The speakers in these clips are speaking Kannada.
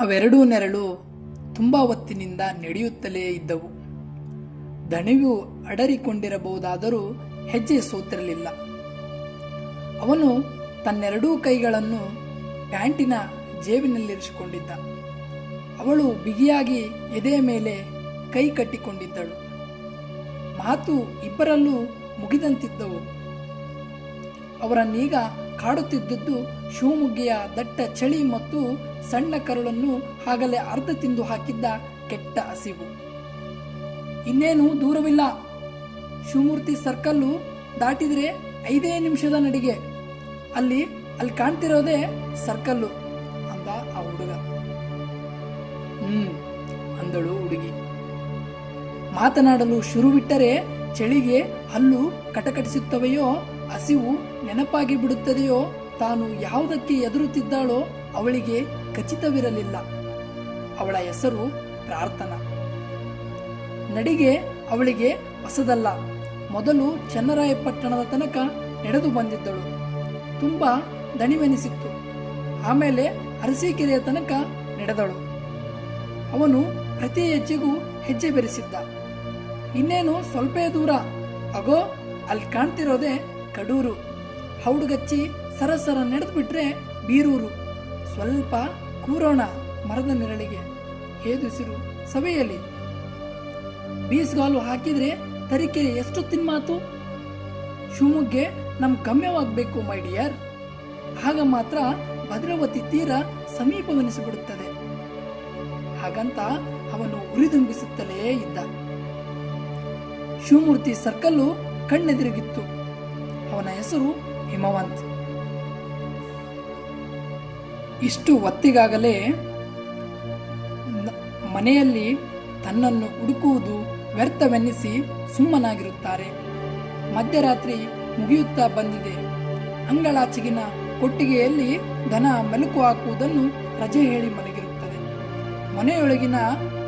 ಅವೆರಡೂ ನೆರಳು ತುಂಬ ಹೊತ್ತಿನಿಂದ ನಡೆಯುತ್ತಲೇ ಇದ್ದವು. ದಣಿವು ಅಡರಿಕೊಂಡಿರಬಹುದಾದರೂ ಹೆಜ್ಜೆ ಸೋತಿರಲಿಲ್ಲ. ಅವನು ತನ್ನೆರಡೂ ಕೈಗಳನ್ನು ಪ್ಯಾಂಟಿನ ಜೇಬಿನಲ್ಲಿರಿಸಿಕೊಂಡಿದ್ದ. ಅವಳು ಬಿಗಿಯಾಗಿ ಎದೆಯ ಮೇಲೆ ಕೈ ಕಟ್ಟಿಕೊಂಡಿದ್ದಳು. ಮಾತು ಇಬ್ಬರಲ್ಲೂ ಮುಗಿದಂತಿದ್ದವು. ಅವರನ್ನೀಗ ಕಾಡುತ್ತಿದ್ದದ್ದು ಶಿವಮೊಗ್ಗೆಯ ದಟ್ಟ ಚಳಿ ಮತ್ತು ಸಣ್ಣ ಕರುಳನ್ನು ಹಾಗಲೇ ಅರ್ಧ ತಿಂದು ಹಾಕಿದ್ದ ಕೆಟ್ಟ ಹಸಿವು. ಇನ್ನೇನು ದೂರವಿಲ್ಲ. ಶಿವಮೂರ್ತಿ ಸರ್ಕಲ್ಲು ದಾಟಿದ್ರೆ ಐದೇ ನಿಮಿಷದ ನಡಿಗೆ. ಅಲ್ಲಿ ಅಲ್ಲಿ ಕಾಣ್ತಿರೋದೇ ಸರ್ಕಲ್ಲು, ಅಂದ ಆ ಹುಡುಗ. ಹ್ಮ್, ಅಂದಳು ಹುಡುಗಿ. ಮಾತನಾಡಲು ಶುರುವಿಟ್ಟರೆ ಚಳಿಗೆ ಹಲ್ಲು ಕಟಕಟಿಸುತ್ತವೆಯೋ ಹಸಿವು ನೆನಪಾಗಿ ಬಿಡುತ್ತದೆಯೋ ತಾನು ಯಾವುದಕ್ಕೆ ಎದುರುತ್ತಿದ್ದಾಳೋ ಅವಳಿಗೆ ಖಚಿತವಿರಲಿಲ್ಲ. ಅವಳ ಹೆಸರು ಪ್ರಾರ್ಥನಾ. ನಡಿಗೆ ಅವಳಿಗೆ ಹೊಸದಲ್ಲ. ಮೊದಲು ಚನ್ನರಾಯಪಟ್ಟಣದ ತನಕ ನಡೆದು ಬಂದಿದ್ದಳು. ತುಂಬ ದಣಿವೆನಿಸಿತ್ತು. ಆಮೇಲೆ ಅರಸೀಕೆರೆಯ ತನಕ ನಡೆದಳು. ಅವನು ಪ್ರತಿ ಹೆಜ್ಜೆಗೂ ಹೆಜ್ಜೆ ಬೆರೆಸಿದ್ದ. ಇನ್ನೇನು ಸ್ವಲ್ಪ ದೂರ? ಅಗೋ, ಅಲ್ಲಿ ಕಾಣ್ತಿರೋದೇ ಕಡೂರು. ಹೌಡುಗಚ್ಚಿ ಸರಸರ ನಡೆದು ಬಿಟ್ರೆ ಬೀರೂರು. ಸ್ವಲ್ಪ ಕೂರೋಣ ಮರದ ನೆರಳಿಗೆ. ಹೇದುಸಿರು ಸಭೆಯಲ್ಲಿ. ಬೀಸ್ಗಾಲು ಹಾಕಿದ್ರೆ ತರಿಕೆ ಎಷ್ಟೊತ್ತಿನ ಮಾತು? ಶಿವಮೊಗ್ಗೆ ನಮ್ ಗಮ್ಯವಾಗಬೇಕು, ಮೈ ಡಿಯರ್. ಆಗ ಮಾತ್ರ ಭದ್ರಾವತಿ ತೀರ ಸಮೀಪವೆನಿಸಿಬಿಡುತ್ತದೆ. ಹಾಗಂತ ಅವನು ಉರಿದುಂಬಿಸುತ್ತಲೇ ಇದ್ದ. ಶಿವಮೂರ್ತಿ ಸರ್ಕಲ್ಲು ಕಣ್ಣೆದುರಿಗಿತ್ತು. ಅವನ ಹೆಸರು ಹಿಮವಂತ್. ಇಷ್ಟು ಹೊತ್ತಿಗಾಗಲೇ ಮನೆಯಲ್ಲಿ ತನ್ನನ್ನು ಹುಡುಕುವುದು ವ್ಯರ್ಥವೆನ್ನಿಸಿ ಸುಮ್ಮನಾಗಿರುತ್ತಾರೆ. ಮಧ್ಯರಾತ್ರಿ ಮುಗಿಯುತ್ತಾ ಬಂದಿದೆ. ಅಂಗಳಾಚೆಗಿನ ಕೊಟ್ಟಿಗೆಯಲ್ಲಿ ದನ ಮೆಲುಕು ಹಾಕುವುದನ್ನು ರಜೆ ಹೇಳಿ ಮಲಗಿರುತ್ತದೆ. ಮನೆಯೊಳಗಿನ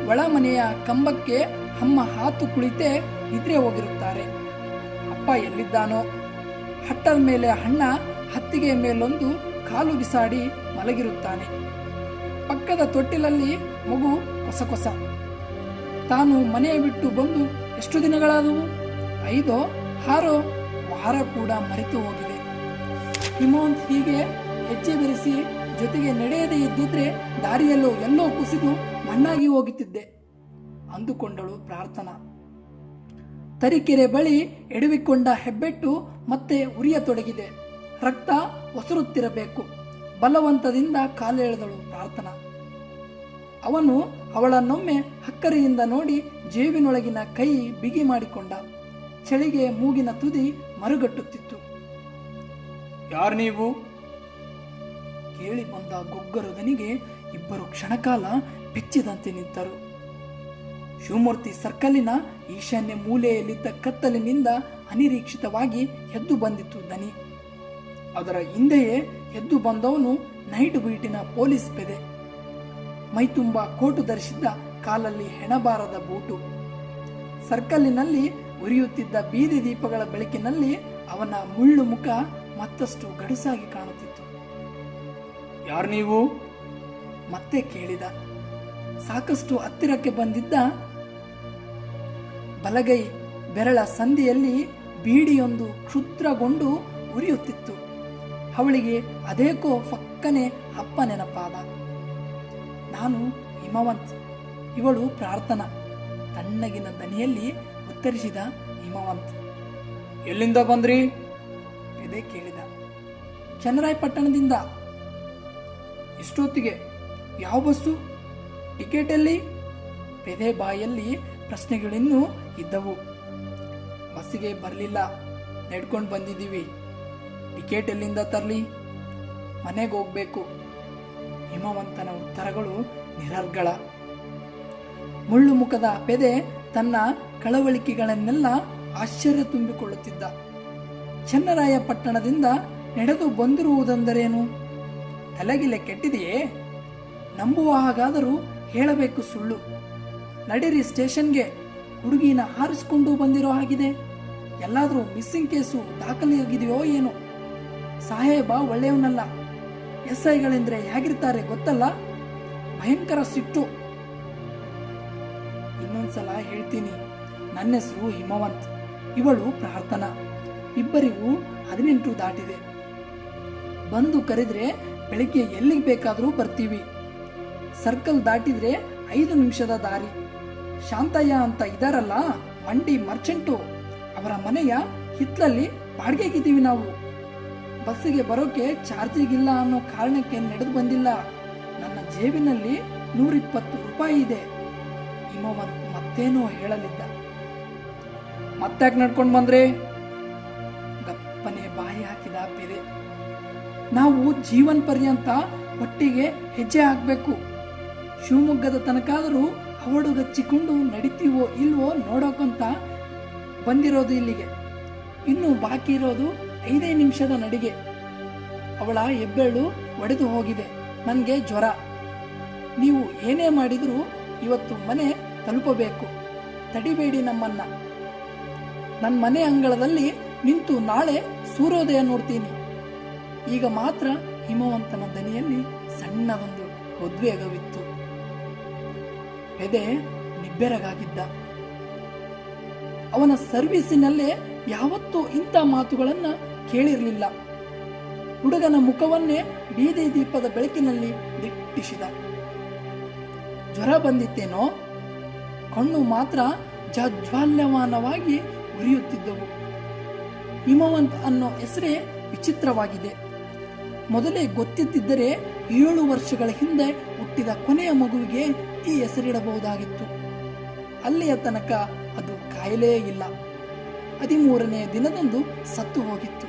ಒಳಮನೆಯ ಕಂಬಕ್ಕೆ ಅಮ್ಮ ಹಾತು ಕುಳಿತೇ ನಿದ್ರೆ ಹೋಗಿರುತ್ತಾರೆ. ಅಪ್ಪ ಎಲ್ಲಿದ್ದಾನೋ ಹಟ್ಟದ ಮೇಲೆ ಅಣ್ಣ ಹತ್ತಿಗೆ ಮೇಲೊಂದು ಕಾಲು ಬಿಸಾಡಿ ಮಲಗಿರುತ್ತಾನೆ. ಪಕ್ಕದ ತೊಟ್ಟಿಲಲ್ಲಿ ಮಗು ಹೊಸ ಕೊಸ. ತಾನು ಮನೆ ಬಿಟ್ಟು ಬಂದು ಎಷ್ಟು ದಿನಗಳಾದವು? ಐದೋ, ಆರೋ, ವಾರ ಕೂಡ ಮರೆತು ಹೋಗಿದೆ. ಹಿಮವಂತ್ ಹೀಗೆ ಹೆಜ್ಜೆ ಬೆರೆಸಿ ಜೊತೆಗೆ ನಡೆಯದೇ ಇದ್ದಿದ್ರೆ ದಾರಿಯಲ್ಲೋ ಎಲ್ಲೋ ಕುಸಿದು ಮಣ್ಣಾಗಿ ಹೋಗುತ್ತಿದ್ದೆ. ಅಂದುಕೊಂಡಳು ಪ್ರಾರ್ಥನಾ. ತರೀಕೆರೆ ಬಳಿ ಎಡವಿಕೊಂಡ ಹೆಬ್ಬೆಟ್ಟು ಮತ್ತೆ ಉರಿಯತೊಡಗಿದೆ. ರಕ್ತ ಒಸರುತ್ತಿರಬೇಕು. ಬಲವಂತದಿಂದ ಕಾಲೆಳೆದಳು ಪ್ರಾರ್ಥನಾ. ಅವನು ಅವಳನ್ನೊಮ್ಮೆ ಹಕ್ಕರೆಯಿಂದ ನೋಡಿ ಜೇಬಿನೊಳಗಿನ ಕೈ ಬಿಗಿ ಮಾಡಿಕೊಂಡ. ಚಳಿಗೆ ಮೂಗಿನ ತುದಿ ಮರುಗಟ್ಟುತ್ತಿತ್ತು. ಯಾರು ನೀವು? ಕೇಳಿ ಬಂದ ಗುಗ್ಗರುಗನಿಗೆ ಇಬ್ಬರು ಕ್ಷಣಕಾಲ ಬಿಚ್ಚಿದಂತೆ ನಿಂತರು. ಶಿವಮೂರ್ತಿ ಸರ್ಕಲ್ಲಿನ ಈಶಾನ್ಯ ಮೂಲೆಯಲ್ಲಿದ್ದ ಕತ್ತಲಿನಿಂದ ಅನಿರೀಕ್ಷಿತವಾಗಿ ಎದ್ದು ಬಂದಿತ್ತು ದನಿ. ಅದರ ಹಿಂದೆಯೇ ಎದ್ದು ಬಂದವನು ನೈಟ್ ಬೀಟಿನ ಪೊಲೀಸ್ ಪೆದೆ. ಮೈತುಂಬ ಕೋಟು ಧರಿಸಿದ್ದ ಕಾಲಲ್ಲಿ ಹೆಣಬಾರದ ಬೂಟು. ಸರ್ಕಲ್ಲಿನಲ್ಲಿ ಉರಿಯುತ್ತಿದ್ದ ಬೀದಿ ದೀಪಗಳ ಬೆಳಕಿನಲ್ಲಿ ಅವನ ಮುಳ್ಳು ಮುಖ ಮತ್ತಷ್ಟು ಗಡುಸಾಗಿ ಕಾಣುತ್ತಿತ್ತು. ಯಾರು ನೀವು? ಮತ್ತೆ ಕೇಳಿದ. ಸಾಕಷ್ಟು ಹತ್ತಿರಕ್ಕೆ ಬಂದಿದ್ದ ಬಲಗೈ ಬೆರಳ ಸಂದಿಯಲ್ಲಿ ಬೀಡಿಯೊಂದು ಕ್ಷುದ್ರಗೊಂಡು ಉರಿಯುತ್ತಿತ್ತು. ಅವಳಿಗೆ ಅದೇಕೋ ಫಕ್ಕನೆ ಅಪ್ಪ ನೆನಪಾದ. ನಾನು ಹಿಮವಂತ್ ಇವಳು ಪ್ರಾರ್ಥನಾ. ತಣ್ಣಗಿನ ದನಿಯಲ್ಲಿ ಉತ್ತರಿಸಿದ ಹಿಮವಂತ್. ಎಲ್ಲಿಂದ ಬಂದ್ರಿ? ಎದೆ ಕೇಳಿದ. ಚನ್ನರಾಯಪಟ್ಟಣದಿಂದ. ಇಷ್ಟೊತ್ತಿಗೆ ಯಾವ ಬಸ್ಸು? ಟಿಕೆಟ್ ಎಲ್ಲಿ? ಪೆದೆ ಬಾಯಲ್ಲಿ ಪ್ರಶ್ನೆಗಳಿನ್ನೂ ಇದ್ದವು. ಬಸ್ಸಿಗೆ ಬರಲಿಲ್ಲ. ನಡ್ಕೊಂಡು ಬಂದಿದ್ದೀವಿ. ಟಿಕೆಟ್ ಎಲ್ಲಿಂದ ತರಲಿ? ಮನೆಗೆ ಹೋಗ್ಬೇಕು. ಹಿಮವಂತನ ಉತ್ತರಗಳು ನಿರರ್ಗಳ. ಮುಳ್ಳು ಮುಖದ ಪೆದೆ ತನ್ನ ಕಳವಳಿಕೆಗಳನ್ನೆಲ್ಲ ಆಶ್ಚರ್ಯ ತುಂಬಿಕೊಳ್ಳುತ್ತಿದ್ದ. ಚನ್ನರಾಯಪಟ್ಟಣದಿಂದ ನಡೆದು ಬಂದಿರುವುದೆಂದರೇನು? ತಲೆಗಿಲೆ ಕೆಟ್ಟಿದೆಯೇ? ನಂಬುವ ಹಾಗಾದರೂ ಹೇಳಬೇಕು ಸುಳ್ಳು. ನಡಿರಿ ಸ್ಟೇಷನ್ಗೆ. ಹುಡುಗಿನ ಆರಿಸಿಕೊಂಡು ಬಂದಿರೋ ಹಾಗಿದೆ. ಎಲ್ಲಾದರೂ ಮಿಸ್ಸಿಂಗ್ ಕೇಸು ದಾಖಲೆಯಾಗಿದೆಯೋ ಏನೋ? ಸಾಹೇಬ ಒಳ್ಳೆಯವನಲ್ಲ. ಎಸ್ ಐಗಳೆಂದ್ರೆ ಹೇಗಿರ್ತಾರೆ ಗೊತ್ತಲ್ಲ? ಭಯಂಕರ ಸಿಟ್ಟು. ಇನ್ನೊಂದ್ಸಲ ಹೇಳ್ತೀನಿ, ನನ್ನ ಹೆಸರು ಹಿಮವಂತ್. ಇವಳು ಪ್ರಾರ್ಥನಾ. ಇಬ್ಬರಿಗೂ ಹದಿನೆಂಟು ದಾಟಿದೆ. ಬಂದು ಕರೆದ್ರೆ ಬೆಳಿಗ್ಗೆ ಎಲ್ಲಿಗೆ ಬೇಕಾದರೂ ಬರ್ತೀವಿ. ಸರ್ಕಲ್ ದಾಟಿದ್ರೆ ಐದು ನಿಮಿಷದ ದಾರಿ. ಶಾಂತಯ್ಯ ಅಂತ ಇದಾರಲ್ಲ, ಮಂಡಿ ಮರ್ಚೆಂಟು, ಅವರ ಮನೆಯ ಹಿತ್ಲಲ್ಲಿ ಬಾಡಿಗೆಗಿದ್ದೀವಿ ನಾವು. ಬಸ್ಸಿಗೆ ಬರೋಕೆ ಚಾರ್ಜಿಗಿಲ್ಲ ಅನ್ನೋ ಕಾರಣಕ್ಕೆ ನಡೆದು ಬಂದಿಲ್ಲ. ನನ್ನ ಜೇಬಿನಲ್ಲಿ ನೂರಿಪ್ಪತ್ತು ರೂಪಾಯಿ ಇದೆ. ಹಿಮವಂತ್ ಮತ್ತೇನೋ ಹೇಳಲಿದ್ದ ಮತ್ತಾಕ್ ನಡ್ಕೊಂಡು ಬಂದ್ರೆ? ಗಪ್ಪನೆ ಬಾಯಿ ಹಾಕಿದ ಬೇರೆ ನಾವು ಜೀವನ್ ಪರ್ಯಂತ ಒಟ್ಟಿಗೆ ಹೆಜ್ಜೆ ಹಾಕಬೇಕು. ಶಿವಮೊಗ್ಗದ ತನಕಾದರೂ ಅವಡುಗಚ್ಚಿಕೊಂಡು ನಡಿತೀವೋ ಇಲ್ವೋ ನೋಡೋಕಂತ ಬಂದಿರೋದು ಇಲ್ಲಿಗೆ. ಇನ್ನು ಬಾಕಿ ಇರೋದು ಐದೇ ನಿಮಿಷದ ನಡಿಗೆ. ಅವಳ ಹೆಬ್ಬೆರಳು ಒಡೆದು ಹೋಗಿದೆ. ನನಗೆ ಜ್ವರ. ನೀವು ಏನೇ ಮಾಡಿದರೂ ಇವತ್ತು ಮನೆ ತಲುಪಬೇಕು. ತಡಿಬೇಡಿ ನಮ್ಮನ್ನ. ನನ್ನ ಮನೆ ಅಂಗಳದಲ್ಲಿ ನಿಂತು ನಾಳೆ ಸೂರ್ಯೋದಯ ನೋಡ್ತೀನಿ. ಈಗ ಮಾತ್ರ ಹಿಮವಂತನ ದನಿಯಲ್ಲಿ ಸಣ್ಣದೊಂದು ಉದ್ವೇಗವಿತ್ತು ಎದೆ ನಿಬ್ಬೆರಗಾಗಿದ್ದ. ಅವನ ಸರ್ವೀಸಿನಲ್ಲೇ ಯಾವತ್ತೂ ಇಂಥ ಮಾತುಗಳನ್ನ ಕೇಳಿರಲಿಲ್ಲ. ಹುಡುಗನ ಮುಖವನ್ನೇ ಬೀದಿ ದೀಪದ ಬೆಳಕಿನಲ್ಲಿ ದಿಟ್ಟಿಸಿದ. ಜ್ವರ ಬಂದಿತ್ತೇನೋ? ಕಣ್ಣು ಮಾತ್ರ ಜಜ್ವಾಲ್ಯಮಾನವಾಗಿ ಉರಿಯುತ್ತಿದ್ದವು. ಹಿಮವಂತ್ ಅನ್ನೋ ಹೆಸರೇ ವಿಚಿತ್ರವಾಗಿದೆ. ಮೊದಲೇ ಗೊತ್ತಿದ್ದರೆ ಏಳು ವರ್ಷಗಳ ಹಿಂದೆ ಹುಟ್ಟಿದ ಕೊನೆಯ ಮಗುವಿಗೆ ಈ ಹೆಸರಿಡಬಹುದಾಗಿತ್ತು. ಅಲ್ಲಿಯ ತನಕ ಅದು ಕಾಯಿಲೆ ಇಲ್ಲ. ಹದಿಮೂರನೇ ದಿನದಂದು ಸತ್ತು ಹೋಗಿತ್ತು.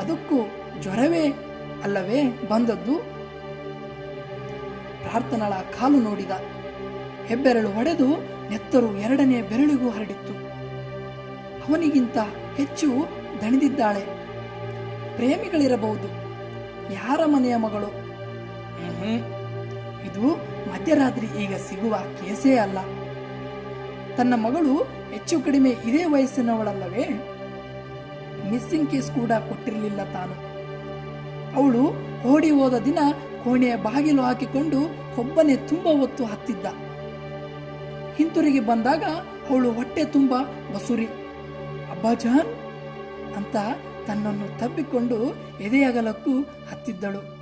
ಅದಕ್ಕೂ ಜ್ವರವೇ ಅಲ್ಲವೇ ಬಂದದ್ದು? ಪ್ರಾರ್ಥನಳ ಕಾಲು ನೋಡಿದ. ಹೆಬ್ಬೆರಳು ಹೊಡೆದು ನೆತ್ತರು ಎರಡನೇ ಬೆರಳಿಗೂ ಹರಡಿತ್ತು. ಅವನಿಗಿಂತ ಹೆಚ್ಚು ದಣಿದಿದ್ದಾಳೆ. ಪ್ರೇಮಿಗಳಿರಬಹುದು. ಯಾರ ಮನೆಯ ಮಗಳು. ಇದು ಮಧ್ಯರಾತ್ರಿ ಈಗ ಸಿಗುವ ಕೇಸೇ ಅಲ್ಲ. ತನ್ನ ಮಗಳು ಹೆಚ್ಚು ಕಡಿಮೆ ಇದೇ ವಯಸ್ಸಿನವಳಲ್ಲವೇ? ಮಿಸ್ಸಿಂಗ್ ಕೇಸ್ ಕೂಡ ಕೊಟ್ಟಿರಲಿಲ್ಲ ತಾನು. ಅವಳು ಓಡಿ ಹೋದ ದಿನ ಕೋಣೆಯ ಬಾಗಿಲು ಹಾಕಿಕೊಂಡು ಒಬ್ಬನೇ ತುಂಬ ಹೊತ್ತು ಹತ್ತಿದ್ದ. ಹಿಂತಿರುಗಿ ಬಂದಾಗ ಅವಳು ಹೊಟ್ಟೆ ತುಂಬ ಬಸುರಿ. ಅಬ್ಬಾಜಾನ್ ಅಂತ ತನ್ನನ್ನು ತಬ್ಬಿಕೊಂಡು ಎದೆಯಗಲಕ್ಕೂ ಹತ್ತಿದ್ದಳು.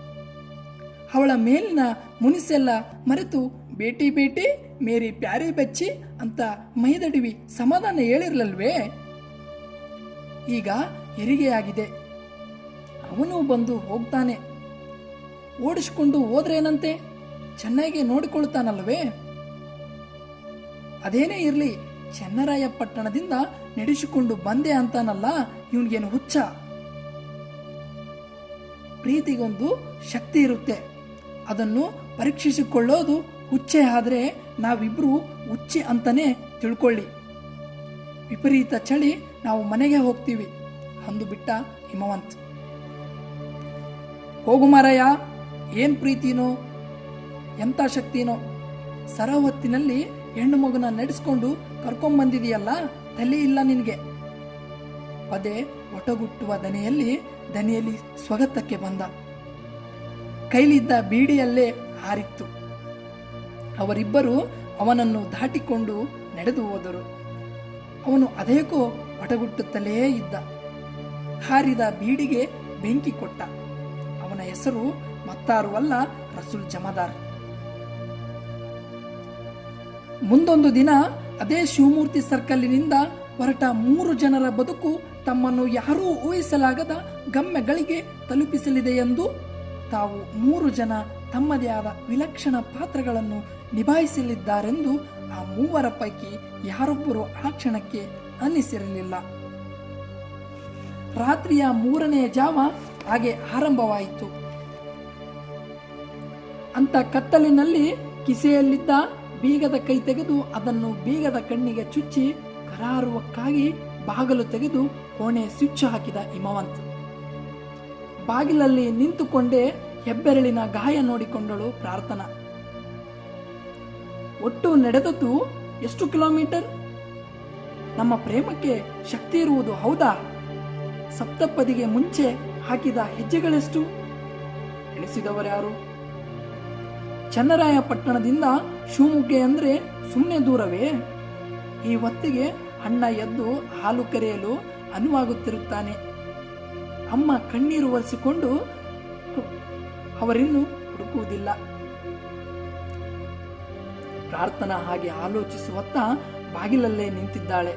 ಅವಳ ಮೇಲಿನ ಮುನಿಸೆಲ್ಲ ಮರೆತು, ಬೇಟಿ ಬೇಟಿ, ಮೇರಿ ಪ್ಯಾರಿ ಬಚ್ಚಿ ಅಂತ ಮೈದಡಿವಿ ಸಮಾಧಾನ ಹೇಳಿರ್ಲಲ್ವೇ? ಈಗ ಹೆರಿಗೆಯಾಗಿದೆ. ಅವನು ಬಂದು ಹೋಗ್ತಾನೆ. ಓಡಿಸ್ಕೊಂಡು ಹೋದ್ರೇನಂತೆ? ಚೆನ್ನಾಗಿ ನೋಡಿಕೊಳ್ತಾನಲ್ವೇ? ಅದೇನೇ ಇರಲಿ, ಚೆನ್ನರಾಯಪಟ್ಟಣದಿಂದ ನಡೆಸಿಕೊಂಡು ಬಂದೆ ಅಂತಾನಲ್ಲ ಇವನಿಗೇನು ಹುಚ್ಚ? ಪ್ರೀತಿಗೊಂದು ಶಕ್ತಿ ಇರುತ್ತೆ. ಅದನ್ನು ಪರೀಕ್ಷಿಸಿಕೊಳ್ಳೋದು ಹುಚ್ಚೆ ಆದರೆ ನಾವಿಬ್ರು ಹುಚ್ಚೆ ಅಂತಲೇ ತಿಳ್ಕೊಳ್ಳಿ. ವಿಪರೀತ ಚಳಿ, ನಾವು ಮನೆಗೆ ಹೋಗ್ತೀವಿ. ಅಂದು ಬಿಟ್ಟ ಹಿಮವಂತ್. ಹೋಗು ಮಾರಯ್ಯ ಏನ್ ಪ್ರೀತಿನೋ ಎಂಥ ಶಕ್ತಿನೋ. ಸರಹೊತ್ತಿನಲ್ಲಿ ಹೆಣ್ಣು ಮಗುನ ನಡೆಸ್ಕೊಂಡು ಕರ್ಕೊಂಬಂದಿದೆಯಲ್ಲ ತಲೆ ಇಲ್ಲ ನಿನಗೆ. ಪದೇ ಒಟಗುಟ್ಟುವ ದನೆಯಲ್ಲಿ, ದನಿಯಲ್ಲಿ ಸ್ವಗತಕ್ಕೆ ಬಂದ. ಕೈಲಿದ್ದ ಬೀಡಿಯಲ್ಲೇ ಹಾರಿತ್ತು. ಅವರಿಬ್ಬರು ಅವನನ್ನು ದಾಟಿಕೊಂಡು ನಡೆದು ಹೋದರು. ಅವನು ಅದೇಕೋ ಒಟಗುಟ್ಟುತ್ತಲೇ ಇದ್ದ. ಹಾರಿದ ಬೀಡಿಗೆ ಬೆಂಕಿ ಕೊಟ್ಟ. ಅವನ ಹೆಸರು ಮತ್ತಾರು ಅಲ್ಲ, ರಸುಲ್ ಜಮದಾರ್. ಮುಂದೊಂದು ದಿನ ಅದೇ ಶಿವಮೂರ್ತಿ ಸರ್ಕಲ್ಲಿನಿಂದ ಹೊರಟ ಮೂರು ಜನರ ಬದುಕು ತಮ್ಮನ್ನು ಯಾರೂ ಊಹಿಸಲಾಗದ ಗಮ್ಯಗಳಿಗೆ ತಲುಪಿಸಲಿದೆ ಎಂದು ತಾವು ಮೂರು ಜನ ತಮ್ಮದೇ ಆದ ವಿಲಕ್ಷಣ ಪಾತ್ರಗಳನ್ನು ನಿಭಾಯಿಸಲಿದ್ದಾರೆಂದು ಆ ಮೂವರ ಪೈಕಿ ಯಾರೊಬ್ಬರು ಆ ಕ್ಷಣಕ್ಕೆ ಅನ್ನಿಸಿರಲಿಲ್ಲ. ರಾತ್ರಿಯ ಮೂರನೆಯ ಜಾವ ಹಾಗೆ ಆರಂಭವಾಯಿತು. ಅಂತ ಕತ್ತಲಿನಲ್ಲಿ ಕಿಸೆಯಲ್ಲಿದ್ದ ಬೀಗದ ಕೈ ತೆಗೆದು ಅದನ್ನು ಬೀಗದ ಕಣ್ಣಿಗೆ ಚುಚ್ಚಿ ಕರಾರುವಕ್ಕಾಗಿ ಬಾಗಲು ತೆಗೆದು ಕೋಣೆ ಸ್ವಿಚ್ ಹಾಕಿದ ಹಿಮವಂತ್. ಬಾಗಿಲಲ್ಲಿ ನಿಂತುಕೊಂಡೇ ಹೆಬ್ಬೆರಳಿನ ಗಾಯ ನೋಡಿಕೊಂಡಳು ಪ್ರಾರ್ಥನಾ. ಒಟ್ಟು ನಡೆದದ್ದು ಎಷ್ಟು ಕಿಲೋಮೀಟರ್? ನಮ್ಮ ಪ್ರೇಮಕ್ಕೆ ಶಕ್ತಿ ಇರುವುದು ಹೌದಾ? ಸಪ್ತಪದಿಗೆ ಮುಂಚೆ ಹಾಕಿದ ಹೆಜ್ಜೆಗಳೆಷ್ಟು? ಎಣಿಸಿದವರ್ಯಾರು ಚನ್ನರಾಯಪಟ್ಟಣದಿಂದ ಶಿವಮೊಗ್ಗ ಅಂದ್ರೆ ಸುಮ್ಮನೆ ದೂರವೇ? ಈ ಹೊತ್ತಿಗೆ ಅಣ್ಣ ಎದ್ದು ಹಾಲು ಕರೆಯಲು ಅನುವಾಗುತ್ತಿರುತ್ತಾನೆ. ಅಮ್ಮ ಕಣ್ಣೀರು ಒರೆಸಿಕೊಂಡು ಅವರಿನ್ನು ಹುಡುಕುವುದಿಲ್ಲ. ಪ್ರಾರ್ಥನಾ ಹಾಗೆ ಆಲೋಚಿಸುವತ್ತ ಬಾಗಿಲಲ್ಲೇ ನಿಂತಿದ್ದಾಳೆ.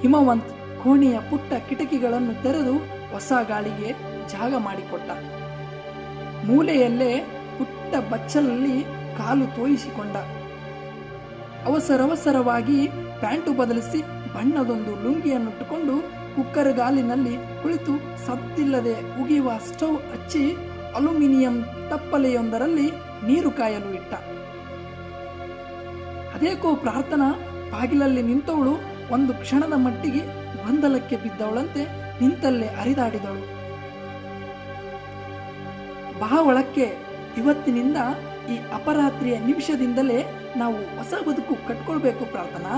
ಹಿಮವಂತ್ ಕೋಣೆಯ ಪುಟ್ಟ ಕಿಟಕಿಗಳನ್ನು ತೆರೆದು ಹೊಸ ಗಾಳಿಗೆ ಜಾಗ ಮಾಡಿಕೊಟ್ಟ. ಮೂಲೆಯಲ್ಲೇ ಪುಟ್ಟ ಬಚ್ಚಲಲ್ಲಿ ಕಾಲು ತೋಯಿಸಿಕೊಂಡ. ಅವಸರವಸರವಾಗಿ ಪ್ಯಾಂಟು ಬದಲಿಸಿ ಬಣ್ಣದೊಂದು ಲುಂಗಿಯನ್ನುಟ್ಟುಕೊಂಡು ಕುಕ್ಕರ್ ಗಾಲಿನಲ್ಲಿ ಕುಳಿತು ಸತ್ತಿಲ್ಲದೆ ಉಗಿಯುವ ಸ್ಟವ್ ಹಚ್ಚಿ ಅಲ್ಯೂಮಿನಿಯಂ ತಪ್ಪಲೆಯೊಂದರಲ್ಲಿ ನೀರು ಕಾಯಲು ಇಟ್ಟ. ಅದೇಕೋ ಪ್ರಾರ್ಥನಾ ಬಾಗಿಲಲ್ಲಿ ನಿಂತವಳು ಒಂದು ಕ್ಷಣದ ಮಟ್ಟಿಗೆ ಗೊಂದಲಕ್ಕೆ ಬಿದ್ದವಳಂತೆ ನಿಂತಲ್ಲೇ ಹರಿದಾಡಿದಳು ಬಾ ಒಳಕ್ಕೆ ಇವತ್ತಿನಿಂದ ಈ ಅಪರಾತ್ರಿಯ ನಿಮಿಷದಿಂದಲೇ ನಾವು ಹೊಸ ಬದುಕು ಕಟ್ಕೊಳ್ಬೇಕು ಪ್ರಾರ್ಥನಾ.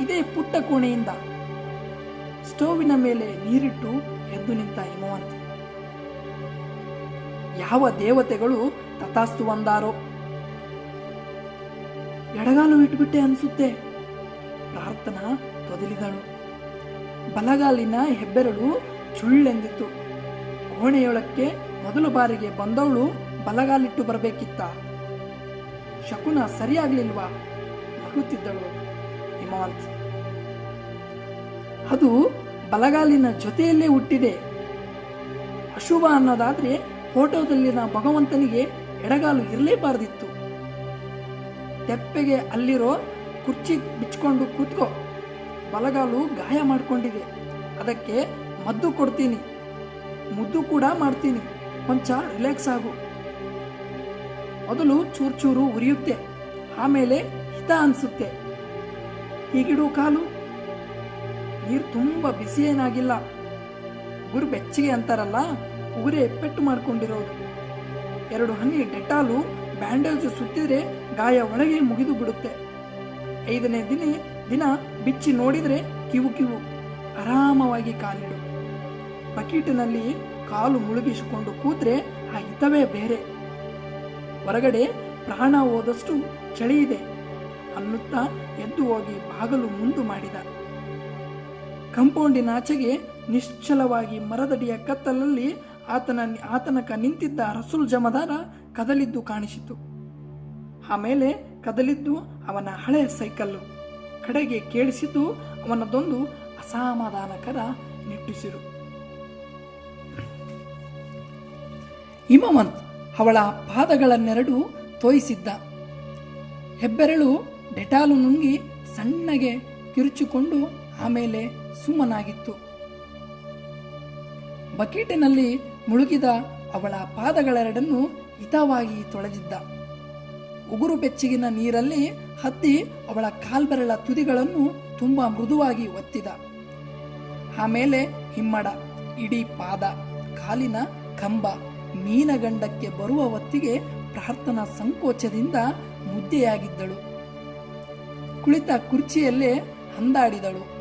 ಇದೇ ಪುಟ್ಟ ಕೋಣೆಯಿಂದ ಸ್ಟೋವಿನ ಮೇಲೆ ನೀರಿಟ್ಟು ಎದ್ದು ನಿಂತ ಹಿಮವಂತ ಯಾವ ದೇವತೆಗಳು ತಥಾಸ್ತು ಅಂದಾರೋ? ಎಡಗಾಲು ಇಟ್ಬಿಟ್ಟೆ ಅನ್ಸುತ್ತೆ. ಪ್ರಾರ್ಥನಾ ತೊದಲಿದಳು. ಬಲಗಾಲಿನ ಹೆಬ್ಬೆರಳು ಚುಳ್ಳೆಂದಿತ್ತು. ಕೋಣೆಯೊಳಕ್ಕೆ ಮೊದಲ ಬಾರಿಗೆ ಬಂದವಳು ಬಲಗಾಲಿಟ್ಟು ಬರಬೇಕಿತ್ತ. ಶಕುನ ಸರಿಯಾಗ್ಲಿಲ್ವಾ? ನಗುತ್ತಿದ್ದಳು ಹಿಮವಂತ್. ಅದು ಬಲಗಾಲಿನ ಜೊತೆಯಲ್ಲೇ ಹುಟ್ಟಿದೆ. ಅಶುಭ ಅನ್ನೋದಾದ್ರೆ ಫೋಟೋದಲ್ಲಿನ ಭಗವಂತನಿಗೆ ಎಡಗಾಲು ಇರಲೇಬಾರ್ದಿತ್ತು. ತೆಪ್ಪೆಗೆ ಅಲ್ಲಿರೋ ಕುರ್ಚಿ ಬಿಚ್ಕೊಂಡು ಕೂತ್ಕೋ. ಬಲಗಾಲು ಗಾಯ ಮಾಡ್ಕೊಂಡಿದೆ. ಅದಕ್ಕೆ ಮದ್ದು ಕೊಡ್ತೀನಿ. ಮುದ್ದು ಕೂಡ ಮಾಡ್ತೀನಿ. ಕೊಂಚ ರಿಲ್ಯಾಕ್ಸ್ ಆಗು. ಮೊದಲು ಚೂರು ಚೂರು ಉರಿಯುತ್ತೆ. ಆಮೇಲೆ ಹಿತ ಅನಿಸುತ್ತೆ. ಹೀಗಿಡು ಕಾಲು ನೀರು ತುಂಬ ಬಿಸಿ ಏನಾಗಿಲ್ಲ. ಉಗುರು ಬೆಚ್ಚಗೆ ಅಂತಾರಲ್ಲ ಉಗುರೇ ಪೆಟ್ಟು ಮಾಡ್ಕೊಂಡಿರೋದು. ಎರಡು ಹನಿ ಡೆಟಾಲು ಬ್ಯಾಂಡೇಜ್ ಸುತ್ತಿದ್ರೆ ಗಾಯ ಒಳಗೆ ಮುಗಿದು ಬಿಡುತ್ತೆ. ಐದನೇ ದಿನ ದಿನ ಬಿಚ್ಚಿ ನೋಡಿದ್ರೆ ಕಿವು ಕಿವು. ಆರಾಮವಾಗಿ ಕಾಲಿಡು. ಬಕೀಟಿನಲ್ಲಿ ಕಾಲು ಮುಳುಗಿಸಿಕೊಂಡು ಕೂತ್ರೆ ಆ ಹಿತವೇ ಬೇರೆ. ಹೊರಗಡೆ ಪ್ರಾಣ ಹೋದಷ್ಟು ಚಳಿ ಇದೆ. ಅನ್ನುತ್ತಾ ಎದ್ದು ಹೋಗಿ ಬಾಗಲು ಮುಂದು ಮಾಡಿದ. ಕಂಪೌಂಡಿನಾಚೆಗೆ ನಿಶ್ಚಲವಾಗಿ ಮರದಡಿಯ ಕತ್ತಲಲ್ಲಿ ಆತನ ಆತನಕ ನಿಂತಿದ್ದ ರಸುಲ್ ಜಮದಾರ ಕದಲಿದ್ದು ಕಾಣಿಸಿತು. ಆಮೇಲೆ ಕದಲಿದ್ದು ಅವನ ಹಳೆಯ ಸೈಕಲ್ಲು ಕಡೆಗೆ ಕೇಳಿಸಿದ್ದು ಅವನದೊಂದು ಅಸಮಾಧಾನಕರ ನಿಟ್ಟುಸಿರು. ಹಿಮವಂತ್ ಅವಳ ಪಾದಗಳನ್ನೆರಡು ತೋಯಿಸಿದ್ದ. ಹೆಬ್ಬೆರಳು ಡೆಟಾಲು ನುಂಗಿ ಸಣ್ಣಗೆ ಕಿರುಚಿಕೊಂಡು ಆಮೇಲೆ ಸುಮ್ಮನಾಗಿತ್ತು. ಬಕೀಟಿನಲ್ಲಿ ಮುಳುಗಿದ ಅವಳ ಪಾದಗಳೆರಡನ್ನು ಹಿತವಾಗಿ ತೊಳೆದಿದ್ದ. ಉಗುರು ಬೆಚ್ಚಗಿನ ನೀರಲ್ಲಿ ಹತ್ತಿ ಅವಳ ಕಾಲ್ಬೆರಳ ತುದಿಗಳನ್ನು ತುಂಬಾ ಮೃದುವಾಗಿ ಒತ್ತಿದ. ಆಮೇಲೆ ಹಿಮ್ಮಡ, ಇಡೀ ಪಾದ, ಕಾಲಿನ ಕಂಬ, ಮೀನಗಂಡಕ್ಕೆ ಬರುವ ಹೊತ್ತಿಗೆ ಪ್ರಾರ್ಥನಾ ಸಂಕೋಚದಿಂದ ಮುದ್ದೆಯಾಗಿದ್ದಳು. ಕುಳಿತ ಕುರ್ಚಿಯಲ್ಲೇ ಹಂದಾಡಿದಳು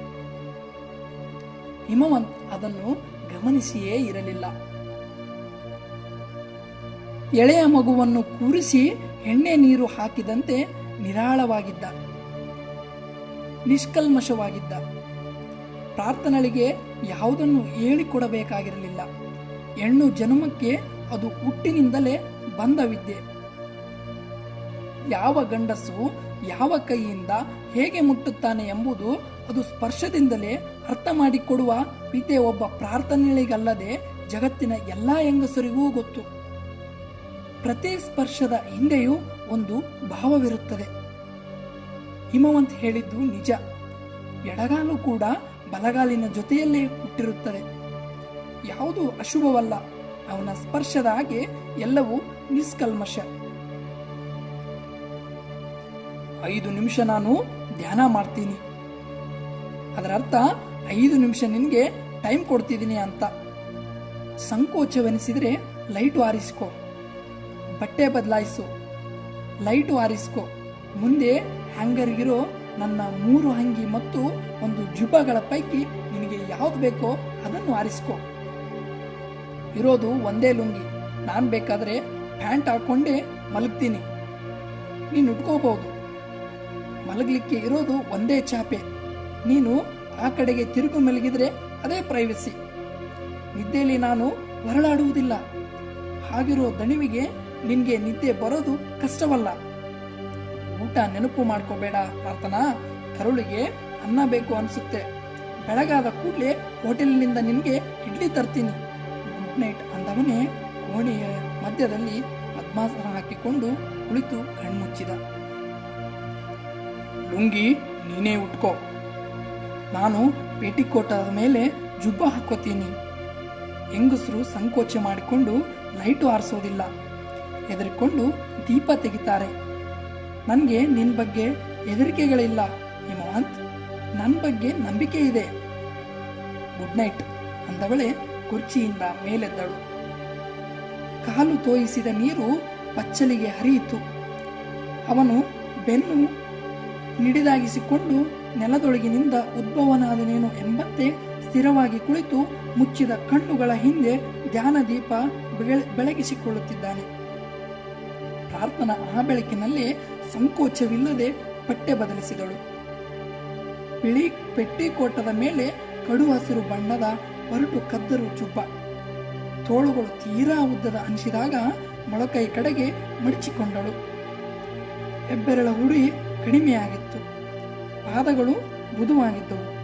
ಹಿಮವಂತ್ ಅದನ್ನು ಗಮನಿಸಿಯೇ ಇರಲಿಲ್ಲ. ಎಳೆಯ ಮಗುವನ್ನು ಕೂರಿಸಿ ಎಣ್ಣೆ ನೀರು ಹಾಕಿದಂತೆ ನಿರಾಳವಾಗಿದ್ದ. ನಿಷ್ಕಲ್ಮಶವಾಗಿದ್ದ. ಪ್ರಾರ್ಥನೆಗಳಿಗೆ ಯಾವುದನ್ನು ಹೇಳಿಕೊಡಬೇಕಾಗಿರಲಿಲ್ಲ. ಹೆಣ್ಣು ಜನ್ಮಕ್ಕೆ ಅದು ಹುಟ್ಟಿನಿಂದಲೇ ಬಂದ ವಿದ್ಯೆ ಯಾವ ಗಂಡಸು ಯಾವ ಕೈಯಿಂದ ಹೇಗೆ ಮುಟ್ಟುತ್ತಾನೆ ಎಂಬುದು ಅದು ಸ್ಪರ್ಶದಿಂದಲೇ ಅರ್ಥ ಮಾಡಿಕೊಡುವ ವಿದ್ಯೆ ಒಬ್ಬ ಪ್ರಾರ್ಥನೆಗಳಿಗಲ್ಲದೆ ಜಗತ್ತಿನ ಎಲ್ಲ ಹೆಂಗಸರಿಗೂ ಗೊತ್ತು. ಪ್ರತಿ ಸ್ಪರ್ಶದ ಹಿಂದೆಯೂ ಒಂದು ಭಾವವಿರುತ್ತದೆ. ಹಿಮವಂತ್ ಹೇಳಿದ್ದು ನಿಜ. ಎಡಗಾಲು ಕೂಡ ಬಲಗಾಲಿನ ಜೊತೆಯಲ್ಲೇ ಹುಟ್ಟಿರುತ್ತದೆ. ಯಾವುದು ಅಶುಭವಲ್ಲ, ಅವನ ಸ್ಪರ್ಶದ ಹಾಗೆ ಎಲ್ಲವೂ ನಿಷ್ಕಲ್ಮಶ. ಐದು ನಿಮಿಷ ನಾನು ಧ್ಯಾನ ಮಾಡ್ತೀನಿ. ಅದರ ಅರ್ಥ ಐದು ನಿಮಿಷ ನಿನಗೆ ಟೈಮ್ ಕೊಡ್ತಿದ್ದೀನಿ ಅಂತ. ಸಂಕೋಚವೆನಿಸಿದರೆ ಲೈಟು ಆರಿಸ್ಕೋ. ಬಟ್ಟೆ ಬದಲಾಯಿಸು. ಲೈಟು ಆರಿಸ್ಕೋ. ಮುಂದೆ ಹ್ಯಾಂಗರ್ಗಿರೋ ನನ್ನ ಮೂರು ಅಂಗಿ ಮತ್ತು ಒಂದು ಜುಬ್ಬಗಳ ಪೈಕಿ ನಿನಗೆ ಯಾವ್ದು ಬೇಕೋ ಅದನ್ನು ಆರಿಸ್ಕೊ. ಇರೋದು ಒಂದೇ ಲುಂಗಿ. ನಾನು ಬೇಕಾದ್ರೆ ಪ್ಯಾಂಟ್ ಹಾಕೊಂಡೇ ಮಲಗ್ತೀನಿ. ನೀನು ಉಟ್ಕೋಬಹುದು. ಮಲಗಲಿಕ್ಕೆ ಇರೋದು ಒಂದೇ ಚಾಪೆ. ನೀನು ಆ ಕಡೆಗೆ ತಿರುಗು ಮಲಗಿದ್ರೆ ಅದೇ ಪ್ರೈವಸಿ ನಿದ್ದೆಯಲ್ಲಿ ನಾನು ಹೊರಳಾಡುವುದಿಲ್ಲ ಹಾಗಿರೋ ದಣಿವಿಗೆ ನಿನಗೆ ನಿದ್ದೆ ಬರೋದು ಕಷ್ಟವಲ್ಲ. ಊಟ ನೆನಪು ಮಾಡ್ಕೋಬೇಡ, ಪ್ರಾರ್ಥನಾ. ಕರುಳಿಗೆ ಅನ್ನ ಬೇಕು ಅನಿಸುತ್ತೆ. ಬೆಳಗಾದ ಕೂಡಲೇ ಹೋಟೆಲ್ನಿಂದ ನಿನಗೆ ಇಡ್ಲಿ ತರ್ತೀನಿ. ಗುಡ್ ನೈಟ್ ಅಂದವನೇ ಕೋಣೆಯ ಮಧ್ಯದಲ್ಲಿ ಪದ್ಮಾಸನ ಹಾಕಿಕೊಂಡು ಕುಳಿತು ಕಣ್ಮುಚ್ಚಿದ. ಲುಂಗಿ ನೀನೇ ಉಟ್ಕೋ. ನಾನು ಪೇಟಿಕೋಟಾದ ಮೇಲೆ ಜುಬ್ಬ ಹಾಕೋತೀನಿ ಹೆಂಗಸರು ಸಂಕೋಚ ಮಾಡಿಕೊಂಡು ಲೈಟು ಆರಿಸೋದಿಲ್ಲ. ಹೆದರಿಕೊಂಡು ದೀಪ ತೆಗಿತಾರೆ. ನನಗೆ ನಿನ್ನ ಬಗ್ಗೆ ಹೆದರಿಕೆಗಳಿಲ್ಲ, ಹಿಮವಂತ್. ನನ್ನ ಬಗ್ಗೆ ನಂಬಿಕೆ ಇದೆ. Good night, ಅಂದವಳೆ ಕುರ್ಚಿಯಿಂದ ಮೇಲೆದ್ದಳು. ಕಾಲು ತೋಯಿಸಿದ ನೀರು ಪಚ್ಚಲಿಗೆ ಹರಿಯಿತು. ಅವನು ಬೆನ್ನು ನಿಡಿದಾಗಿಸಿಕೊಂಡು ನೆಲದೊಳಗಿನಿಂದ ಉದ್ಭವನಾದನೇನು ಎಂಬಂತೆ ಸ್ಥಿರವಾಗಿ ಕುಳಿತು ಮುಚ್ಚಿದ ಕಣ್ಣುಗಳ ಹಿಂದೆ ಧ್ಯಾನ ದೀಪ ಬೆಳ- ಬೆಳಗಿಸಿಕೊಳ್ಳುತ್ತಿದ್ದಾನೆ. ಪ್ರಾರ್ಥನಾ ಆ ಬೆಳಕಿನಲ್ಲಿ ಸಂಕೋಚವಿಲ್ಲದೆ ಪಟ್ಟೆ ಬದಲಿಸಿದಳು. ಬಿಳಿ ಪೆಟ್ಟಿಕೋಟದ ಮೇಲೆ ಕಡು ಹಸಿರು ಬಣ್ಣದ ಹೊರಟು ಕದ್ದರು ಚುಬ್ಬ ತೋಳುಗಳು ತೀರಾ ಉದ್ದದ ಅನಿಸಿದಾಗ ಮೊಳಕೈ ಕಡೆಗೆ ಮಡಚಿಕೊಂಡಳು. ಹೆಬ್ಬೆರಳ ಹುಡಿ ಕಡಿಮೆಯಾಗಿತ್ತು. ಪಾದಗಳು ಮೃದುವಾಗಿದ್ದವು.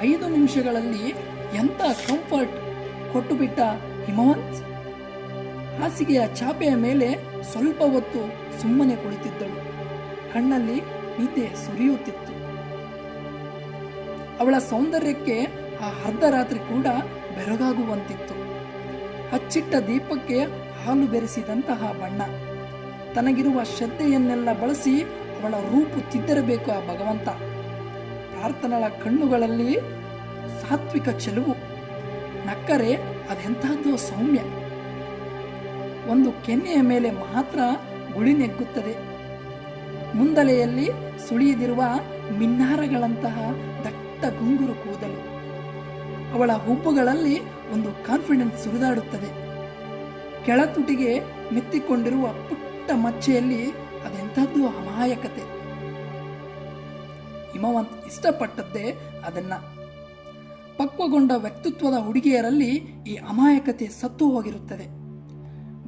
ಐದು ನಿಮಿಷಗಳಲ್ಲಿ ಎಂತ ಕಂಫರ್ಟ್ ಕೊಟ್ಟುಬಿಟ್ಟ ಹಿಮವಂತ್? ಹಾಸಿಗೆಯ ಚಾಪೆಯ ಮೇಲೆ ಸ್ವಲ್ಪ ಹೊತ್ತು ಸುಮ್ಮನೆ ಕುಳಿತಿದ್ದಳು. ಕಣ್ಣಲ್ಲಿ ನಿದ್ದೆ ಸುರಿಯುತ್ತಿತ್ತು. ಅವಳ ಸೌಂದರ್ಯಕ್ಕೆ ಆ ಅರ್ಧ ರಾತ್ರಿ ಕೂಡ ಬೆರಗಾಗುವಂತಿತ್ತು. ಹಚ್ಚಿಟ್ಟ ದೀಪಕ್ಕೆ ಹಾಲು ಬೆರೆಸಿದಂತಹ ಬಣ್ಣ. ತನಗಿರುವ ಶ್ರದ್ಧೆಯನ್ನೆಲ್ಲ ಬಳಸಿ ಅವಳ ರೂಪು ತಿದ್ದರಬೇಕು ಆ ಭಗವಂತ. ಪ್ರಾರ್ಥನಳ ಕಣ್ಣುಗಳಲ್ಲಿ ಸಾತ್ವಿಕ ಚೆಲುವು. ನಕ್ಕರೆ ಅದೆಂತಹದ್ದು ಸೌಮ್ಯ. ಒಂದು ಕೆನ್ನೆಯ ಮೇಲೆ ಮಾತ್ರ ಗುಳಿ ನೆಗ್ಗುತ್ತದೆ. ಮುಂದಲೆಯಲ್ಲಿ ಸುಳಿಯದಿರುವ ಮಿನ್ನಾರಗಳಂತಹ ದಟ್ಟ ಗುಂಗುರು ಕೂದಲು. ಅವಳ ಹುಬ್ಬುಗಳಲ್ಲಿ ಒಂದು ಕಾನ್ಫಿಡೆನ್ಸ್ ಸುರಿದಾಡುತ್ತದೆ. ಕೆಳತುಟಿಗೆ ಮೆತ್ತಿಕೊಂಡಿರುವ ಪುಟ್ಟ ಮಚ್ಚೆಯಲ್ಲಿ ಅದೆಂಥದ್ದು ಅಮಾಯಕತೆ? ಹಿಮವಂತ್ ಇಷ್ಟಪಟ್ಟದ್ದೇ ಅದನ್ನ. ಪಕ್ವಗೊಂಡ ವ್ಯಕ್ತಿತ್ವದ ಹುಡುಗಿಯರಲ್ಲಿ ಈ ಅಮಾಯಕತೆ ಸತ್ತು ಹೋಗಿರುತ್ತದೆ.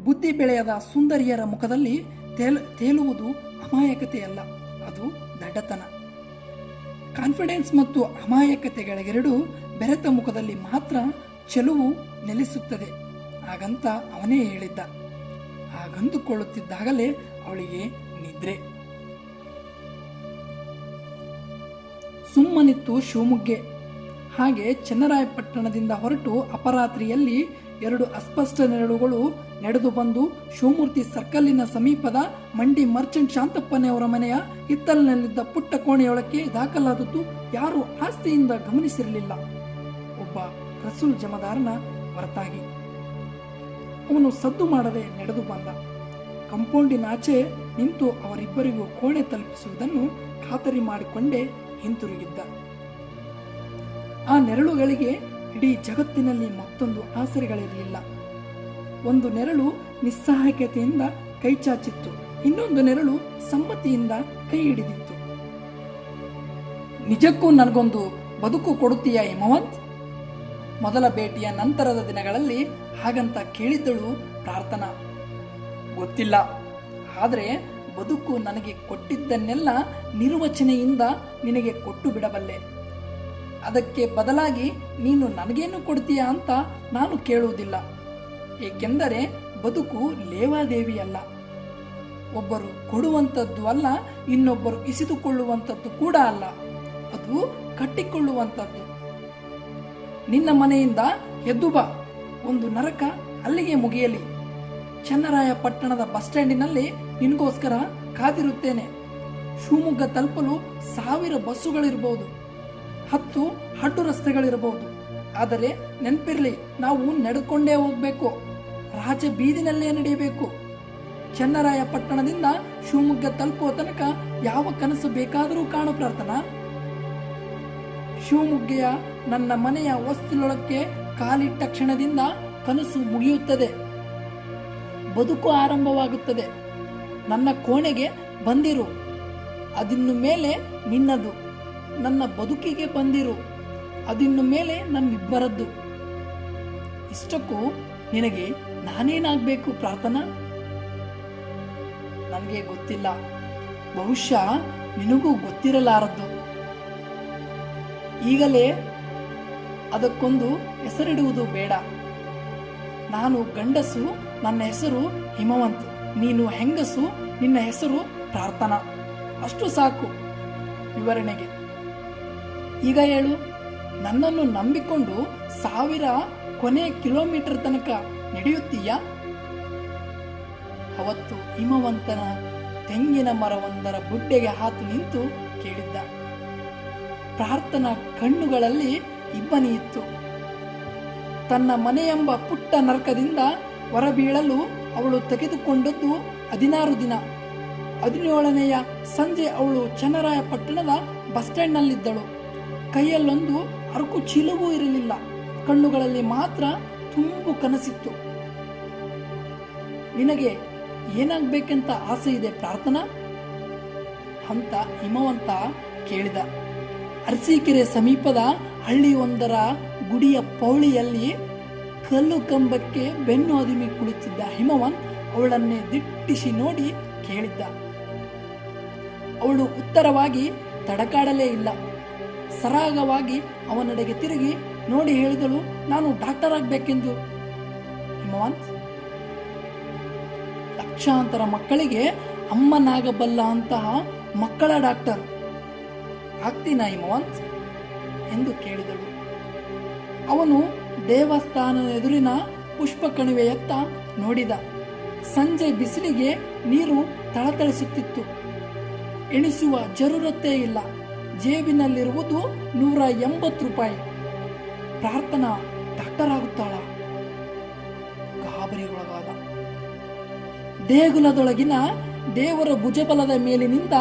ಬುದ್ಧಿ ಬೆಳೆಯದ ಸುಂದರಿಯರ ಮುಖದಲ್ಲಿ ತೇಲ್, ತೇಲುವುದು ಅಮಾಯಕತೆಯಲ್ಲ, ಅದು ದಡ್ಡತನ. ಕಾನ್ಫಿಡೆನ್ಸ್ ಮತ್ತು ಅಮಾಯಕತೆಗಳೆರಡು ಬೆರೆತ ಮುಖದಲ್ಲಿ ಮಾತ್ರ ಚೆಲುವು ನೆಲೆಸುತ್ತದೆ, ಹಾಗಂತ ಅವನೇ ಹೇಳಿದ್ದ. ಹಾಗಂದುಕೊಳ್ಳುತ್ತಿದ್ದಾಗಲೇ ಅವಳಿಗೆ ನಿದ್ರೆ. ಸುಮ್ಮನಿತ್ತು ಶಿವಮೊಗ್ಗೆ. ಹಾಗೆ ಚೆನ್ನರಾಯಪಟ್ಟಣದಿಂದ ಹೊರಟು ಅಪರಾತ್ರಿಯಲ್ಲಿ ಎರಡು ಅಸ್ಪಷ್ಟ ನೆರಳುಗಳು ನಡೆದು ಬಂದು ಶಿವಮೂರ್ತಿ ಸರ್ಕಲ್ಲಿನ ಸಮೀಪದ ಮಂಡಿ ಮರ್ಚೆಂಟ್ ಶಾಂತಪ್ಪನೆಯವರ ಮನೆಯ ಹಿತ್ತಲಿನಲ್ಲಿದ್ದ ಪುಟ್ಟ ಕೋಣೆಯೊಳಕ್ಕೆ ದಾಖಲಾದದ್ದು ಯಾರೂ ಆಸ್ತಿಯಿಂದ ಗಮನಿಸಿರಲಿಲ್ಲ. ಒಬ್ಬ ರಸೂಲ್ ಜಮದಾರನ ಹೊರತಾಗಿ. ಅವನು ಸದ್ದು ಮಾಡದೆ ನಡೆದು ಬಂದ. ಕಂಪೌಂಡಿನಾಚೆ ನಿಂತು ಅವರಿಬ್ಬರಿಗೂ ಕೋಣೆ ತಲುಪಿಸುವುದನ್ನು ಖಾತರಿ ಮಾಡಿಕೊಂಡೇ ಹಿಂತಿರುಗಿದ್ದ. ಆ ನೆರಳುಗಳಿಗೆ ಇಡೀ ಜಗತ್ತಿನಲ್ಲಿ ಮತ್ತೊಂದು ಆಸರೆಗಳಿರಲಿಲ್ಲ. ಒಂದು ನೆರಳು ನಿಸ್ಸಹಾಯಕತೆಯಿಂದ ಕೈಚಾಚಿತ್ತು ಇನ್ನೊಂದು ನೆರಳು ಸಮ್ಮತಿಯಿಂದ ಕೈ ಹಿಡಿದಿತ್ತು. ನಿಜಕ್ಕೂ ನನಗೊಂದು ಬದುಕು ಕೊಡುತ್ತೀಯಾ ಹಿಮವಂತ್? ಮೊದಲ ಭೇಟಿಯ ನಂತರದ ದಿನಗಳಲ್ಲಿ ಹಾಗಂತ ಕೇಳಿದ್ದಳು ಪ್ರಾರ್ಥನಾ. ಗೊತ್ತಿಲ್ಲ. ಆದರೆ ಬದುಕು ನನಗೆ ಕೊಟ್ಟಿದ್ದನ್ನೆಲ್ಲ ನಿರ್ವಚನೆಯಿಂದ ನಿನಗೆ ಕೊಟ್ಟು ಬಿಡಬಲ್ಲೆ. ಅದಕ್ಕೆ ಬದಲಾಗಿ ನೀನು ನನಗೇನು ಕೊಡ್ತೀಯಾ ಅಂತ ನಾನು ಕೇಳುವುದಿಲ್ಲ. ಏಕೆಂದರೆ ಬದುಕು ಲೇವಾದೇವಿಯಲ್ಲ. ಒಬ್ಬರು ಕೊಡುವಂಥದ್ದು ಅಲ್ಲ, ಇನ್ನೊಬ್ಬರು ಇಸಿದುಕೊಳ್ಳುವಂಥದ್ದು ಕೂಡ ಅಲ್ಲ. ಅದು ಕಟ್ಟಿಕೊಳ್ಳುವಂಥದ್ದು. ನಿನ್ನ ಮನೆಯಿಂದ ಎದ್ದು ಬಾ. ಒಂದು ನರಕ ಅಲ್ಲಿಗೆ ಮುಗಿಯಲಿ. ಚನ್ನರಾಯ ಪಟ್ಟಣದ ಬಸ್ ಸ್ಟ್ಯಾಂಡಿನಲ್ಲಿ ನಿನಗೋಸ್ಕರ ಕಾದಿರುತ್ತೇನೆ. ಶಿವಮೊಗ್ಗ ತಲುಪಲು ಸಾವಿರ ಬಸ್ಸುಗಳಿರಬಹುದು ಹತ್ತು ಅಡ್ಡು ರಸ್ತೆಗಳಿರಬಹುದು ಆದರೆ ನೆನಪಿರ್ಲಿ, ನಾವು ನಡೆದುಕೊಂಡೇ ಹೋಗ್ಬೇಕು. ರಾಜ ಬೀದಿನಲ್ಲೇ ನಡೆಯಬೇಕು. ಚನ್ನರಾಯ ಪಟ್ಟಣದಿಂದ ಶಿವಮೊಗ್ಗ ತಲುಪುವ ತನಕ ಯಾವ ಕನಸು ಬೇಕಾದರೂ ಕಾಣು ಪ್ರಾರ್ಥನಾ. ಶಿವಮೊಗ್ಗೆಯ ನನ್ನ ಮನೆಯ ಹೊಸ್ತಿಲೊಳಕ್ಕೆ ಕಾಲಿಟ್ಟ ಕ್ಷಣದಿಂದ ಕನಸು ಮುಗಿಯುತ್ತದೆ. ಬದುಕು ಆರಂಭವಾಗುತ್ತದೆ. ನನ್ನ ಕೋಣೆಗೆ ಬಂದಿರು. ಅದಿನ್ನು ಮೇಲೆ ನಿನ್ನದು. ನನ್ನ ಬದುಕಿಗೆ ಬಂದಿರು. ಅದಿನ್ನು ಮೇಲೆ ನಮ್ಮಿಬ್ಬರದ್ದು. ಇಷ್ಟಕ್ಕೂ ನಿನಗೆ ನಾನೇನಾಗಬೇಕು ಪ್ರಾರ್ಥನಾ? ನನಗೆ ಗೊತ್ತಿಲ್ಲ. ಬಹುಶಃ ನಿನಗೂ ಗೊತ್ತಿರಲಾರದ್ದು. ಈಗಲೇ ಅದಕ್ಕೊಂದು ಹೆಸರಿಡುವುದು ಬೇಡ. ನಾನು ಗಂಡಸು, ನನ್ನ ಹೆಸರು ಹಿಮವಂತ್. ನೀನು ಹೆಂಗಸು, ನಿನ್ನ ಹೆಸರು ಪ್ರಾರ್ಥನಾ. ಅಷ್ಟು ಸಾಕು ವಿವರಣೆಗೆ. ಈಗ ಹೇಳು, ನನ್ನನ್ನು ನಂಬಿಕೊಂಡು ಸಾವಿರ ಕೊನೆ ಕಿಲೋಮೀಟರ್ ತನಕ ನಡೆಯುತ್ತೀಯಾ? ಅವತ್ತು ಹಿಮವಂತನ ತೆಂಗಿನ ಮರವೊಂದರ ಬುಡ್ಡೆಗೆ ಹಾತು ನಿಂತು ಕೇಳಿದ್ದ. ಪ್ರಾರ್ಥನಾ ಕಣ್ಣುಗಳಲ್ಲಿ ಇಬ್ಬನಿಯಿತ್ತು ತನ್ನ ಮನೆಯೆಂಬ ಪುಟ್ಟ ನರ್ಕದಿಂದ ಹೊರಬೀಳಲು ಅವಳು ತೆಗೆದುಕೊಂಡದ್ದು ಹದಿನಾರು ದಿನ. ಹದಿನೇಳನೆಯ ಸಂಜೆ ಅವಳು ಚನ್ನರಾಯಪಟ್ಟಣದ ಬಸ್ ಸ್ಟ್ಯಾಂಡ್ನಲ್ಲಿದ್ದಳು. ಕೈಯಲ್ಲೊಂದು ಅರಕು ಚೀಲವೂ ಇರಲಿಲ್ಲ. ಕಣ್ಣುಗಳಲ್ಲಿ ಮಾತ್ರ ತುಂಬು ಕನಸಿತ್ತು. ನಿನಗೆ ಏನಾಗಬೇಕೆಂತ ಆಸೆ ಇದೆ ಪ್ರಾರ್ಥನಾ? ಅಂತ ಹಿಮವಂತ ಕೇಳಿದ. ಅರಸೀಕೆರೆ ಸಮೀಪದ ಹಳ್ಳಿಯೊಂದರ ಗುಡಿಯ ಪೌಳಿಯಲ್ಲಿ ಕಲ್ಲು ಕಂಬಕ್ಕೆ ಬೆನ್ನು ಅದಿಮಿ ಕುಳಿತಿದ್ದ ಹಿಮವಂತ್ ಅವಳನ್ನೇ ದಿಟ್ಟಿಸಿ ನೋಡಿ ಕೇಳಿದ್ದ. ಅವಳು ಉತ್ತರವಾಗಿ, ತಡಕಾಡಲೇ ಇಲ್ಲ. ಸರಾಗವಾಗಿ ಅವನೆಡೆಗೆ ತಿರುಗಿ ನೋಡಿ ಹೇಳಿದಳು, ನಾನು ಡಾಕ್ಟರ್ ಆಗ್ಬೇಕೆಂದು. ಹಿಮವಂತ್, ಲಕ್ಷಾಂತರ ಮಕ್ಕಳಿಗೆ ಅಮ್ಮನಾಗಬಲ್ಲ ಅಂತಹ ಮಕ್ಕಳ ಡಾಕ್ಟರ್. ಆಗ್ತೀನಾ ಹಿಮವಂತ್ ಎಂದು ಕೇಳಿದಳು. ಅವನು ದೇವಸ್ಥಾನದ ಎದುರಿನ ಪುಷ್ಪ ಕಣಿವೆಯತ್ತ ನೋಡಿದ. ಸಂಜೆ ಬಿಸಿಲಿಗೆ ನೀರು ತಳತಳಿಸುತ್ತಿತ್ತು. ಎಣಿಸುವ ಜರುರತ್ತೇ ಇಲ್ಲ. ಜೇಬಿನಲ್ಲಿರುವುದು ನೂರ ಎಂಬತ್ತು ರೂಪಾಯಿ. ಪ್ರಾರ್ಥನಾ ಡಾಕ್ಟರ್ ಆಗುತ್ತಾಳ ಗಾಬರಿಗೊಳಗಾದ. ದೇಗುಲದೊಳಗಿನ ದೇವರ ಭುಜಬಲದ ಮೇಲಿನಿಂದ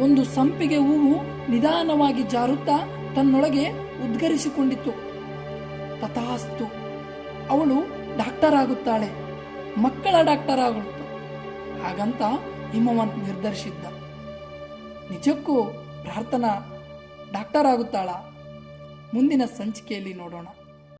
ಒಂದು ಸಂಪಿಗೆ ಹೂವು ನಿಧಾನವಾಗಿ ಜಾರುತ್ತಾ ತನ್ನೊಳಗೆ ಉದ್ಗರಿಸಿಕೊಂಡಿತು ತಥಾಸ್ತು, ಅವಳು ಡಾಕ್ಟರ್ ಆಗುತ್ತಾಳೆ ಮಕ್ಕಳ ಡಾಕ್ಟರ್ ಆಗುತ್ತ ಹಾಗಂತ ಹಿಮವಂತ್ ನಿರ್ಧರಿಸಿದ್ದ. ನಿಜಕ್ಕೂ ಪ್ರಾರ್ಥನಾ ಡಾಕ್ಟರ್ ಆಗುತ್ತಾಳ ಮುಂದಿನ ಸಂಚಿಕೆಯಲ್ಲಿ ನೋಡೋಣ.